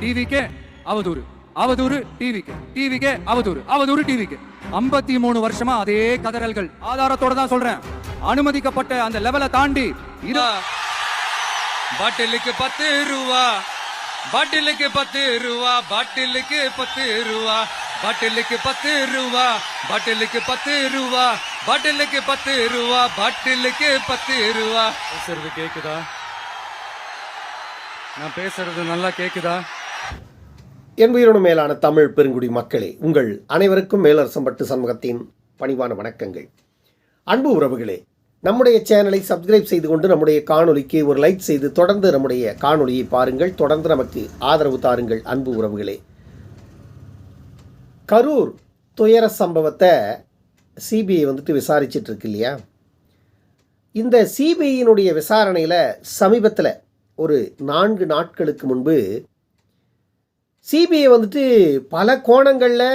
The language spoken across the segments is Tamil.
டிவிக்கே அவதூறு. அவதூறு டிவிக்கு டிவிக்கே அவதூறு. அவதூறு டிவிக்கு ஐம்பத்தி மூணு வருஷமா அதே கதறல்கள். ஆதாரத்தோட தான் சொல்றேன். அனுமதிக்கப்பட்ட அந்த லெவலை தாண்டி இரு பாட்டிலுக்கு பத்து ரூபா பாட்டிலுக்கு பத்து ரூபா பாட்டிலுக்கு பத்து ரூபா பாட்டிலுக்கு பத்து ரூபா பாட்டிலுக்கு பத்து ரூபா பாட்டிலுக்கு பத்து ரூபா பாட்டிலுக்கு பத்து ரூபா பேசுறது கேக்குதா? நான் பேசுறது நல்லா கேக்குதா? என் மேலான தமிழ் பெருங்குடி மக்களே உங்கள் அனைவருக்கும் மேலரசம்பட்டு சண்முகத்தின் பணிவான வணக்கங்கள். அன்பு உறவுகளே நம்முடைய சேனலை சப்ஸ்கிரைப் செய்து கொண்டு நம்முடைய காணொலிக்கு ஒரு லைக் செய்து தொடர்ந்து நம்முடைய காணொலியை பாருங்கள் தொடர்ந்து நமக்கு ஆதரவு தாருங்கள் அன்பு உறவுகளே. கரூர் துயர சம்பவத்தை சிபிஐ வந்துட்டு விசாரிச்சிட்டு இருக்கு இல்லையா இந்த சிபிஐயினுடைய விசாரணையில் சமீபத்தில் ஒரு நான்கு நாட்களுக்கு முன்பு சிபிஐ வந்துட்டு பல கோணங்களில்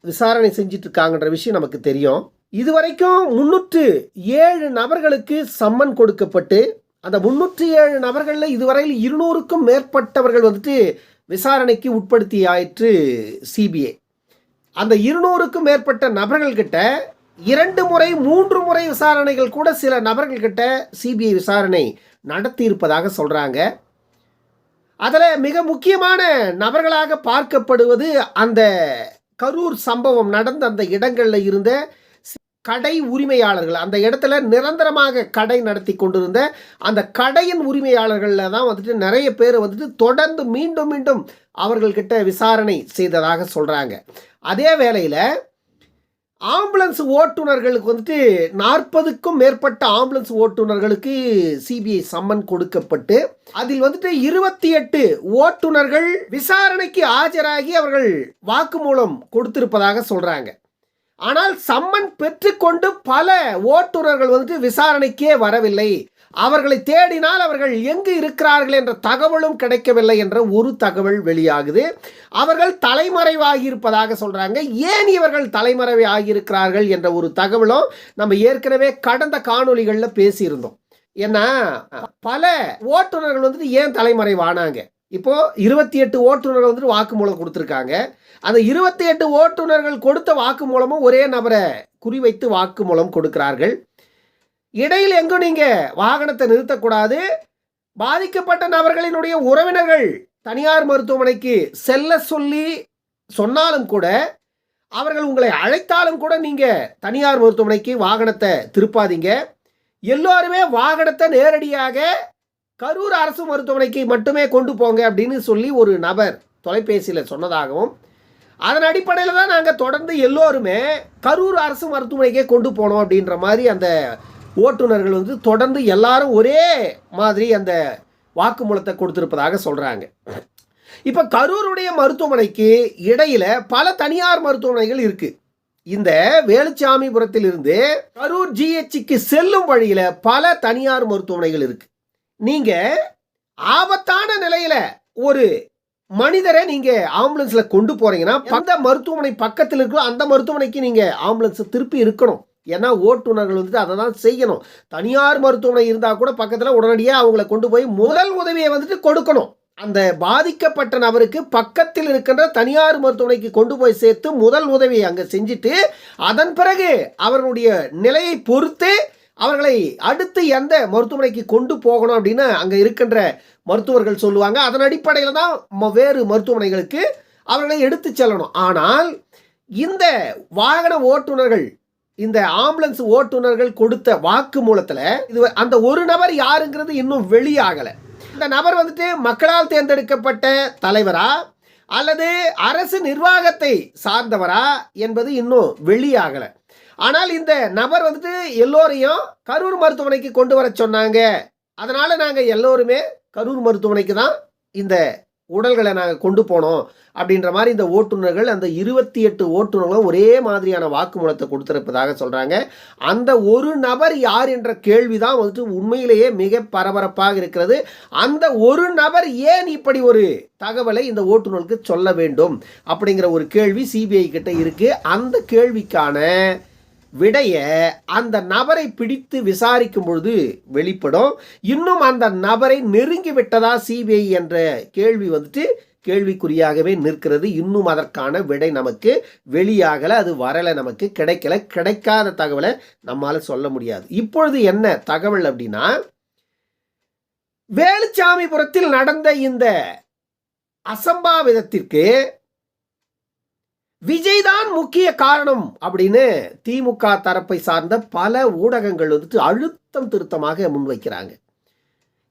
விசாரணை செஞ்சிட்டு இருக்காங்கன்ற விஷயம் நமக்கு தெரியும். இதுவரைக்கும் முன்னூற்று ஏழு நபர்களுக்கு சம்மன் கொடுக்கப்பட்டு அந்த முன்னூற்றி ஏழு நபர்களில் இதுவரையில் இருநூறுக்கும் மேற்பட்டவர்கள் வந்துட்டு விசாரணைக்கு உட்படுத்தி ஆயிற்று சிபிஐ. அந்த இருநூறுக்கும் மேற்பட்ட நபர்கள்கிட்ட இரண்டு முறை மூன்று முறை விசாரணைகள் கூட சில நபர்கள்கிட்ட சிபிஐ விசாரணை நடத்தி இருப்பதாக சொல்கிறாங்க அதில் மிக முக்கியமான நபர்களாக பார்க்கப்படுவது அந்த கரூர் சம்பவம் நடந்த அந்த இடங்களில் இருந்த கடை உரிமையாளர்கள். அந்த இடத்துல நிரந்தரமாக கடை நடத்தி கொண்டிருந்த அந்த கடையின் உரிமையாளர்களில் தான் வந்துட்டு நிறைய பேர் வந்துட்டு தொடர்ந்து மீண்டும் மீண்டும் அவர்கள்கிட்ட விசாரணை செய்ததாக சொல்கிறாங்க அதே வேளையில் ஆம்புலன்ஸ் ஓட்டுநர்களுக்கு வந்துட்டு நாற்பதுக்கும் மேற்பட்ட ஆம்புலன்ஸ் ஓட்டுநர்களுக்கு சிபிஐ சம்மன் கொடுக்கப்பட்டு அதில் வந்துட்டு இருபத்தி எட்டு ஓட்டுநர்கள் விசாரணைக்கு ஆஜராகி அவர்கள் வாக்குமூலம் கொடுத்திருப்பதாக சொல்றாங்க. ஆனால் சம்மன் பெற்றுக்கொண்டு பல ஓட்டுநர்கள் வந்துட்டு விசாரணைக்கே வரவில்லை. அவர்களை தேடினால் அவர்கள் எங்கு இருக்கிறார்கள் என்ற தகவலும் கிடைக்கவில்லை என்ற ஒரு தகவல் வெளியாகுது. அவர்கள் தலைமறைவாகி இருப்பதாக சொல்கிறாங்க ஏன் இவர்கள் தலைமறைவை ஆகியிருக்கிறார்கள் என்ற ஒரு தகவலும் நம்ம ஏற்கனவே கடந்த காணொளிகளில் பேசியிருந்தோம். ஏன்னா பல ஓட்டுநர்கள் வந்துட்டு ஏன் தலைமறைவானாங்க? இப்போ இருபத்தி எட்டு ஓட்டுநர்கள் வந்துட்டு வாக்குமூலம் கொடுத்துருக்காங்க. அந்த இருபத்தி எட்டு ஓட்டுநர்கள் கொடுத்த வாக்குமூலமும் ஒரே நபரை குறிவைத்து வாக்குமூலம் கொடுக்கிறார்கள். இடையில் எங்கும் நீங்கள் வாகனத்தை நிறுத்தக்கூடாது. பாதிக்கப்பட்ட நபர்களினுடைய உறவினர்கள் தனியார் மருத்துவமனைக்கு செல்ல சொல்லி சொன்னாலும் கூட அவர்கள் உங்களை அழைத்தாலும் கூட நீங்கள் தனியார் மருத்துவமனைக்கு வாகனத்தை திருப்பாதீங்க. எல்லோருமே வாகனத்தை நேரடியாக கரூர் அரசு மருத்துவமனைக்கு மட்டுமே கொண்டு போங்க அப்படின்னு சொல்லி ஒரு நபர் தொலைபேசியில் சொன்னதாகவும் அதன் அடிப்படையில் தான் நாங்கள் தொடர்ந்து எல்லோருமே கரூர் அரசு மருத்துவமனைக்கே கொண்டு போனோம் அப்படின்ற மாதிரி அந்த ஓட்டுநர்கள் வந்து தொடர்ந்து எல்லாரும் ஒரே மாதிரி அந்த வாக்குமூலத்தை கொடுத்துருப்பதாக சொல்கிறாங்க இப்போ கரூருடைய மருத்துவமனைக்கு இடையில் பல தனியார் மருத்துவமனைகள் இருக்குது இந்த வேலுச்சாமிபுரத்தில் இருந்து கரூர் ஜிஹெச்சுக்கு செல்லும் வழியில் பல தனியார் மருத்துவமனைகள் இருக்குது நீங்கள் ஆபத்தான நிலையில் ஒரு மனிதரை நீங்கள் ஆம்புலன்ஸில் கொண்டு போகிறீங்கன்னா அந்த மருத்துவமனை பக்கத்தில் இருக்கிற அந்த மருத்துவமனைக்கு நீங்கள் ஆம்புலன்ஸை திருப்பி இருக்கணும். ஏன்னா ஓட்டுநர்கள் வந்துட்டு அதை தான் செய்யணும். தனியார் மருத்துவமனை இருந்தால் கூட பக்கத்தில் உடனடியாக அவங்கள கொண்டு போய் முதல் உதவியை வந்துட்டு கொடுக்கணும். அந்த பாதிக்கப்பட்ட நபருக்கு பக்கத்தில் இருக்கின்ற தனியார் மருத்துவமனைக்கு கொண்டு போய் சேர்த்து முதல் உதவியை அங்கே செஞ்சுட்டு அதன் பிறகு அவர்களுடைய நிலையை பொறுத்து அவர்களை அடுத்து எந்த மருத்துவமனைக்கு கொண்டு போகணும் அப்படின்னு அங்கே இருக்கின்ற மருத்துவர்கள் சொல்லுவாங்க. அதன் அடிப்படையில் தான் ம- வேறு மருத்துவமனைகளுக்கு அவர்களை எடுத்து செல்லணும். ஆனால் இந்த வாகன ஓட்டுநர்கள் இந்த ஆம்புலன்ஸ் ஓட்டுநர்கள் கொடுத்த வாக்கு மூலத்தில் இது அந்த ஒரு நபர் யாருங்கிறது இன்னும் வெளியாகலை. இந்த நபர் வந்துட்டு மக்களால் தேர்ந்தெடுக்கப்பட்ட தலைவரா அல்லது அரசு நிர்வாகத்தை சார்ந்தவரா என்பது இன்னும் வெளியாகலை. ஆனால் இந்த நபர் வந்துட்டு எல்லோரையும் கரூர் மருத்துவமனைக்கு கொண்டு வர சொன்னாங்க. அதனால் நாங்கள் எல்லோருமே கரூர் மருத்துவமனைக்கு தான் இந்த உடல்களை நாங்கள் கொண்டு போனோம் அப்படின்ற மாதிரி இந்த ஓட்டுநர்கள் அந்த இருபத்தி எட்டு ஓட்டுநர்களும் ஒரே மாதிரியான வாக்குமூலத்தை கொடுத்திருப்பதாக சொல்கிறாங்க அந்த ஒரு நபர் யார் என்ற கேள்வி தான் வந்துட்டு உண்மையிலேயே மிக பரபரப்பாக இருக்கிறது. அந்த ஒரு நபர் ஏன் இப்படி ஒரு தகவலை இந்த ஓட்டுநருக்கு சொல்ல வேண்டும் அப்படிங்கிற ஒரு கேள்வி சிபிஐ கிட்ட இருக்கு. அந்த கேள்விக்கான விடைய அந்த நபரை பிடித்து விசாரிக்கும் பொழுது வெளிப்படும். இன்னும் அந்த நபரை நெருங்கி விட்டதா சிபிஐ என்ற கேள்வி வந்துட்டு கேள்விக்குறியாகவே நிற்கிறது. இன்னும் அதற்கான விடை நமக்கு வெளியாகலை அது வரலை நமக்கு கிடைக்கல. கிடைக்காத தகவலை நம்மால் சொல்ல முடியாது. இப்பொழுது என்ன தகவல் அப்படின்னா வேலுச்சாமிபுரத்தில் நடந்த இந்த அசம்பாவிதத்திற்கு விஜய் தான் முக்கிய காரணம் அப்படின்னு திமுக தரப்பை சார்ந்த பல ஊடகங்கள் வந்துட்டு அழுத்தம் திருத்தமாக முன்வைக்கிறாங்க.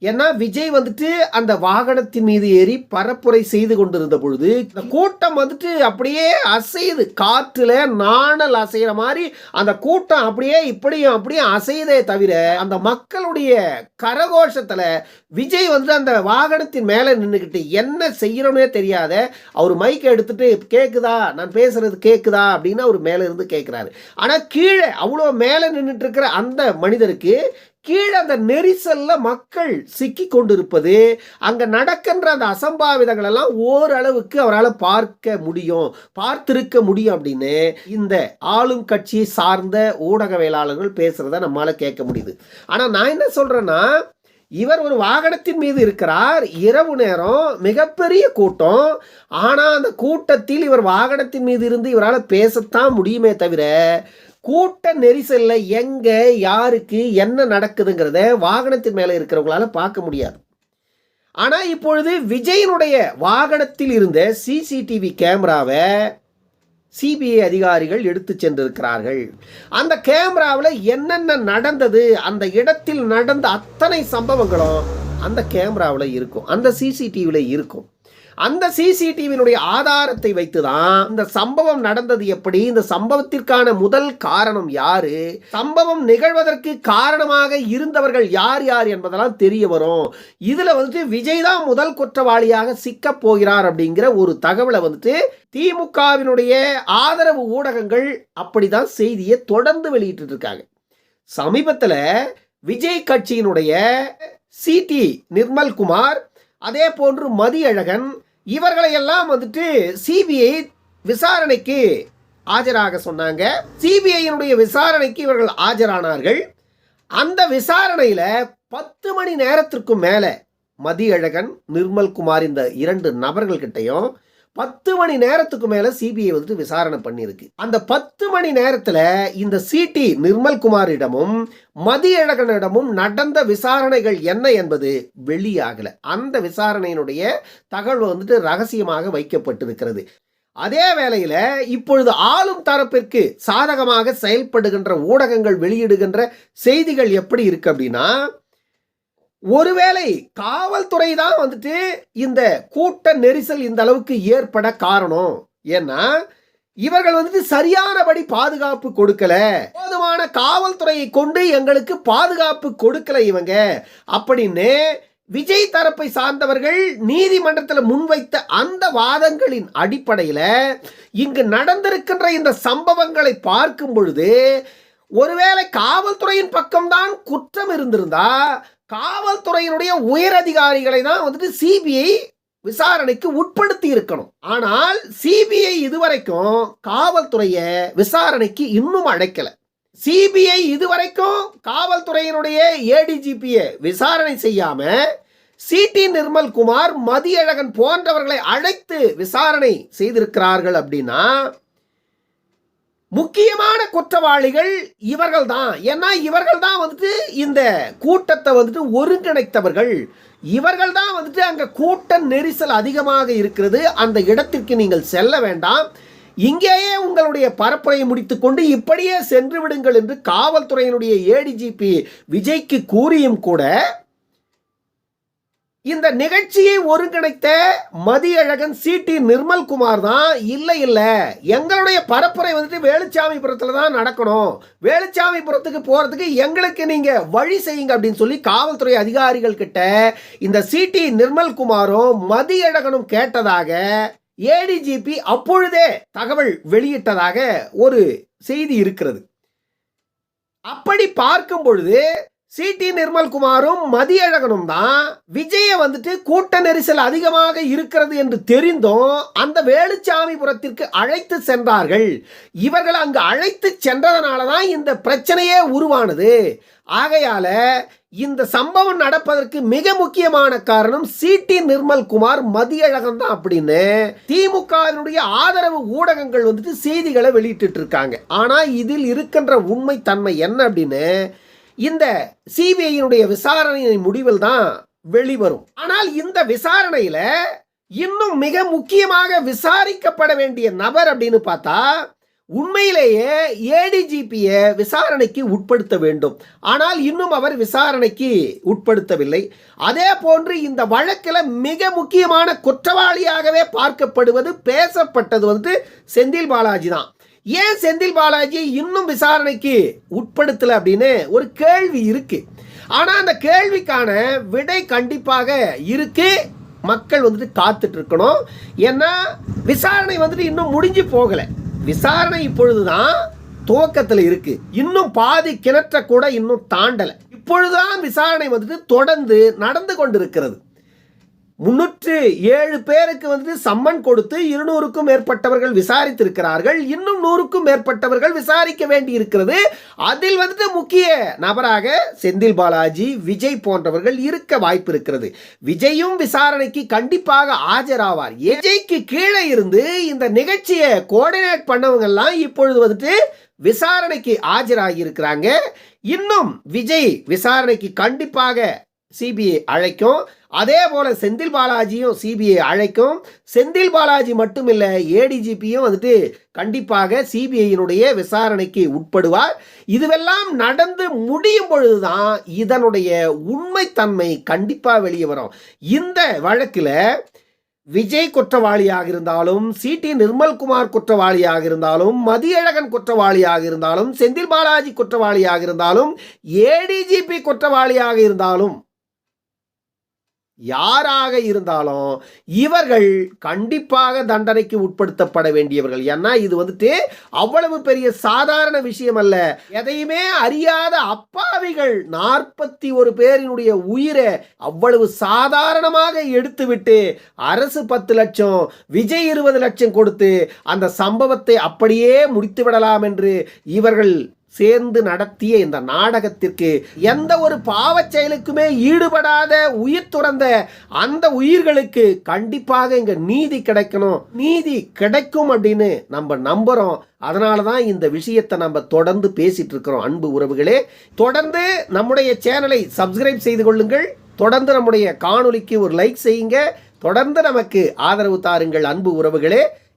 ஏன்னா விஜய் வந்துட்டு அந்த வாகனத்தின் மீது ஏறி பரப்புரை செய்து கொண்டிருந்த பொழுது இந்த கூட்டம் வந்துட்டு அப்படியே அசையுது. காற்றுல நாணல் அசைகிற மாதிரி அந்த கூட்டம் அப்படியே இப்படியும் அப்படியும் அசையுதே தவிர அந்த மக்களுடைய கரகோஷத்துல விஜய் வந்து அந்த வாகனத்தின் மேலே நின்றுக்கிட்டு என்ன செய்யணும்னே தெரியாத அவர் மைக்கை எடுத்துட்டு கேட்குதா நான் பேசுறது கேட்குதா அப்படின்னு அவர் மேலே இருந்து கேட்குறாரு ஆனால் கீழே அவ்வளோ மேலே நின்றுட்டு இருக்கிற அந்த மனிதருக்கு கீழே அந்த நெரிசல்ல மக்கள் சிக்கி கொண்டிருப்பது அங்க நடக்கின்ற அந்த அசம்பாவிதங்கள் எல்லாம் ஓரளவுக்கு அவரால் பார்க்க முடியும் பார்த்திருக்க முடியும் அப்படின்னு இந்த ஆளும் கட்சியை சார்ந்த ஊடகவியலாளர்கள் பேசுறத நம்மளால் கேட்க முடியுது. ஆனா நான் என்ன சொல்றேன்னா இவர் ஒரு வாகனத்தின் மீது இருக்கிறார். இரவு நேரம் மிகப்பெரிய கூட்டம். ஆனால் அந்த கூட்டத்தில் இவர் வாகனத்தின் மீது இருந்து இவரால் பேசத்தான் முடியுமே தவிர கூட்ட நெரிசலில் எங்கே யாருக்கு என்ன நடக்குதுங்கிறத வாகனத்தின் மேலே இருக்கிறவங்களால பார்க்க முடியாது. ஆனால் இப்பொழுது விஜயனுடைய வாகனத்தில் இருந்த சிசிடிவி கேமராவை சிபிஐ அதிகாரிகள் எடுத்து சென்றிருக்கிறார்கள். அந்த கேமராவில் என்னென்ன நடந்தது அந்த இடத்தில் நடந்த அத்தனை சம்பவங்களும் அந்த கேமராவில் இருக்கும் அந்த சிசிடிவியில் இருக்கும். அந்த சிசிடிவியினுடைய ஆதாரத்தை வைத்து தான் இந்த சம்பவம் நடந்தது எப்படி? இந்த சம்பவத்திற்கான முதல் காரணம் யாரு? சம்பவம் நிகழ்வதற்கு காரணமாக இருந்தவர்கள் யார் யார் என்பதெல்லாம் தெரிய வரும். இதுல வந்துட்டு விஜய் தான் முதல் குற்றவாளியாக சிக்க போகிறார் அப்படிங்கிற ஒரு தகவலை வந்துட்டு திமுகவினுடைய ஆதரவு ஊடகங்கள் அப்படிதான் செய்தியை தொடர்ந்து வெளியிட்டு இருக்காங்க சமீபத்தில் விஜய் கட்சியினுடைய சிடி நிர்மல்குமார் அதே போன்று மதியழகன் இவர்களை எல்லாம் வந்துட்டு சிபிஐ விசாரணைக்கு ஆஜராக சொன்னாங்க. சிபிஐயினுடைய விசாரணைக்கு இவர்கள் ஆஜரானார்கள். அந்த விசாரணையில் பத்து மணி நேரத்திற்கும் மேலே மதியழகன் நிர்மல்குமார் இந்த இரண்டு நபர்கள்கிட்டையும் பத்து மணி நேரத்துக்கு மேல சிபிஐ வந்துட்டு விசாரணை பண்ணியிருக்கு. அந்த பத்து மணி நேரத்துல இந்த சிடி நிர்மல்குமாரிடமும் மதியழகனிடமும் நடந்த விசாரணைகள் என்ன என்பது வெளியாகல. அந்த விசாரணையினுடைய தகவல் வந்துட்டு ரகசியமாக வைக்கப்பட்டிருக்கிறது. அதே வேளையில் இப்பொழுது ஆளும் தரப்பிற்கு சாதகமாக செயல்படுகின்ற ஊடகங்கள் வெளியிடுகின்ற செய்திகள் எப்படி இருக்கு அப்படின்னா ஒருவேளை காவல்துறை தான் வந்துட்டு இந்த கூட்ட நெரிசல் இந்த அளவுக்கு ஏற்பட காரணம். ஏன்னா இவர்கள் வந்துட்டு சரியானபடி பாதுகாப்பு கொடுக்கல. போதுமான காவல்துறையை கொண்டு எங்களுக்கு பாதுகாப்பு கொடுக்கல இவங்க. அப்படின்னு விஜய் தரப்பை சார்ந்தவர்கள் நீதிமன்றத்தில் முன்வைத்த அந்த வாதங்களின் அடிப்படையில் இங்கு நடந்திருக்கின்ற இந்த சம்பவங்களை பார்க்கும் பொழுது ஒருவேளை காவல்துறையின் பக்கம்தான் குற்றம் இருந்திருந்தா காவல்துறையினுடைய உயர் அதிகாரிகளை தான் வந்துட்டு சிபிஐ விசாரணைக்கு உட்படுத்தி இருக்கணும். ஆனால் சிபிஐ இதுவரைக்கும் காவல்துறையை விசாரணைக்கு இன்னும் அழைக்கல. சிபிஐ இதுவரைக்கும் காவல்துறையினுடைய ஏடிஜிபியை விசாரணை செய்யாம சிடி நிர்மல் குமார் மதியழகன் போன்றவர்களை அழைத்து விசாரணை செய்திருக்கிறார்கள் அப்படின்னா முக்கியமான குற்றவாளிகள் இவர்கள் தான் ஏன்னா இவர்கள் தான் வந்துட்டு இந்த கூட்டத்தை வந்துட்டு ஒருங்கிணைத்தவர்கள். இவர்கள் தான் வந்துட்டு அங்கே கூட்ட நெரிசல் அதிகமாக இருக்கிறது. அந்த இடத்திற்கு நீங்கள் செல்ல வேண்டாம். இங்கேயே உங்களுடைய பரப்புரையை முடித்துக்கொண்டு இப்படியே சென்று விடுங்கள் என்று காவல்துறையினுடைய ஏடிஜிபி விஜய்க்கு கூறியும் கூட இந்த நிகழ்ச்சியை ஒருங்கிணைத்த மதியழகன் சிடி நிர்மல்குமார் தான் இல்லை இல்லை எங்களுடைய பரப்புரை வந்துட்டு வேலுச்சாமிபுரத்தில் தான் நடக்கணும். வேலுச்சாமிபுரத்துக்கு போகிறதுக்கு எங்களுக்கு நீங்கள் வழி செய்யுங்க அப்படின்னு சொல்லி காவல்துறை அதிகாரிகள் கிட்ட இந்த சிடி நிர்மல்குமாரும் மதியழகனும் கேட்டதாக ஏடிஜிபி அப்பொழுதே தகவல் வெளியிட்டதாக ஒரு செய்தி இருக்கிறது. அப்படி பார்க்கும் பொழுது சிடி நிர்மல்குமாரும் மதியழகனும் தான் விஜய வந்துட்டு கூட்ட நெரிசல் அதிகமாக இருக்கிறது என்று தெரிந்தும் அந்த வேலுச்சாமிபுரத்திற்கு அழைத்து சென்றார்கள். இவர்கள் அங்கு அழைத்து சென்றதனால தான் இந்த பிரச்சனையே உருவானது. ஆகையால இந்த சம்பவம் நடப்பதற்கு மிக முக்கியமான காரணம் சிடி நிர்மல்குமார் மதியழகன் தான் அப்படின்னு திமுகவினுடைய ஆதரவு ஊடகங்கள் வந்துட்டு செய்திகளை வெளியிட்டு இருக்காங்க. ஆனால் இதில் இருக்கின்ற உண்மை தன்மை என்ன அப்படின்னு இந்த சிபிஐயினுடைய விசாரணையின் முடிவில் தான் வெளிவரும். ஆனால் இந்த விசாரணையில இன்னும் மிக முக்கியமாக விசாரிக்கப்பட வேண்டிய நபர் அப்படின்னு பார்த்தா உண்மையிலேயே ஏடிஜிபியை விசாரணைக்கு உட்படுத்த வேண்டும். ஆனால் இன்னும் அவர் விசாரணைக்கு உட்படுத்தவில்லை. அதே போன்று இந்த வழக்கில் மிக முக்கியமான குற்றவாளியாகவே பார்க்கப்படுவது பேசப்பட்டது வந்து செந்தில் பாலாஜி தான். ஏன் செந்தில் பாலாஜி இன்னும் விசாரணைக்கு உட்படுத்தலை அப்படின்னு ஒரு கேள்வி இருக்கு. ஆனால் அந்த கேள்விக்கான விடை கண்டிப்பாக இருக்கு. மக்கள் வந்துட்டு காத்துட்டு இருக்கணும். ஏன்னா விசாரணை வந்துட்டு இன்னும் முடிஞ்சு போகலை. விசாரணை இப்பொழுதுதான் துவக்கத்தில் இருக்கு. இன்னும் பாதி கிணற்ற கூட இன்னும் தாண்டலை. இப்பொழுதுதான் விசாரணை வந்துட்டு தொடர்ந்து நடந்து கொண்டிருக்கிறது. முன்னூற்று ஏழு பேருக்கு வந்து சம்மன் கொடுத்து இருநூறுக்கும் மேற்பட்டவர்கள் விசாரித்திருக்கிறார்கள். இன்னும் நூறுக்கும் மேற்பட்டவர்கள் விசாரிக்க வேண்டி இருக்கிறது அதில் வந்துட்டு முக்கிய நபராக செந்தில் பாலாஜி விஜய் போன்றவர்கள் இருக்க வாய்ப்பு இருக்கிறது விஜயும் விசாரணைக்கு கண்டிப்பாக ஆஜராவார். விஜய்க்கு கீழே இருந்து இந்த நிகழ்ச்சியை கோஆர்டினேட் பண்ணவங்கெல்லாம் இப்பொழுது வந்துட்டு விசாரணைக்கு ஆஜராகி இருக்கிறாங்க இன்னும் விஜய் விசாரணைக்கு கண்டிப்பாக சிபிஐ அழைக்கும். அதே போல் செந்தில் பாலாஜியும் சிபிஐ அழைக்கும். செந்தில் பாலாஜி மட்டுமில்ல ஏடிஜிபியும் வந்துட்டு கண்டிப்பாக சிபிஐயினுடைய விசாரணைக்கு உட்படுவார். இதுவெல்லாம் நடந்து முடியும் பொழுதுதான் இதனுடைய உண்மைத்தன்மை கண்டிப்பாக வெளியே வரும். இந்த வழக்கில் விஜய் குற்றவாளியாக இருந்தாலும் சிடி நிர்மல்குமார் குற்றவாளியாக இருந்தாலும் மதியழகன் குற்றவாளியாக இருந்தாலும் செந்தில் பாலாஜி குற்றவாளியாக இருந்தாலும் ஏடிஜிபி குற்றவாளியாக இருந்தாலும் யாராக இருந்தாலும் இவர்கள் கண்டிப்பாக தண்டனைக்கு உட்படுத்தப்பட வேண்டியவர்கள். ஏன்னா இது வந்துட்டு அவ்வளவு பெரிய சாதாரண விஷயம் அல்ல. எதையுமே அறியாத அப்பாவிகள் நாற்பத்தி ஒரு பேரினுடைய உயிரை அவ்வளவு சாதாரணமாக எடுத்துவிட்டு அரசு பத்து லட்சம் விஜய் இருபது லட்சம் கொடுத்து அந்த சம்பவத்தை அப்படியே முடித்து விடலாம் என்று இவர்கள் சேர்ந்து நடத்திய இந்த நாடகத்திற்கு எந்த ஒரு பாவச் செயலுக்குமே ஈடுபடாத உயிர் துறந்த அந்த உயிர்களுக்கு கண்டிப்பாக இங்க நீதி கிடைக்கணும். நீதி கிடைக்கும் அப்படின்னு நம்ம நம்புறோம். அதனால தான் இந்த விஷயத்தை நம்ம தொடர்ந்து பேசிட்டு இருக்கிறோம் அன்பு உறவுகளே. தொடர்ந்து நம்முடைய சேனலை சப்ஸ்கிரைப் செய்து கொள்ளுங்கள். தொடர்ந்து நம்முடைய காணொளிக்கு ஒரு லைக் செய்யுங்க. தொடர்ந்து நமக்கு ஆதரவு தாருங்கள் அன்பு உறவுகளே.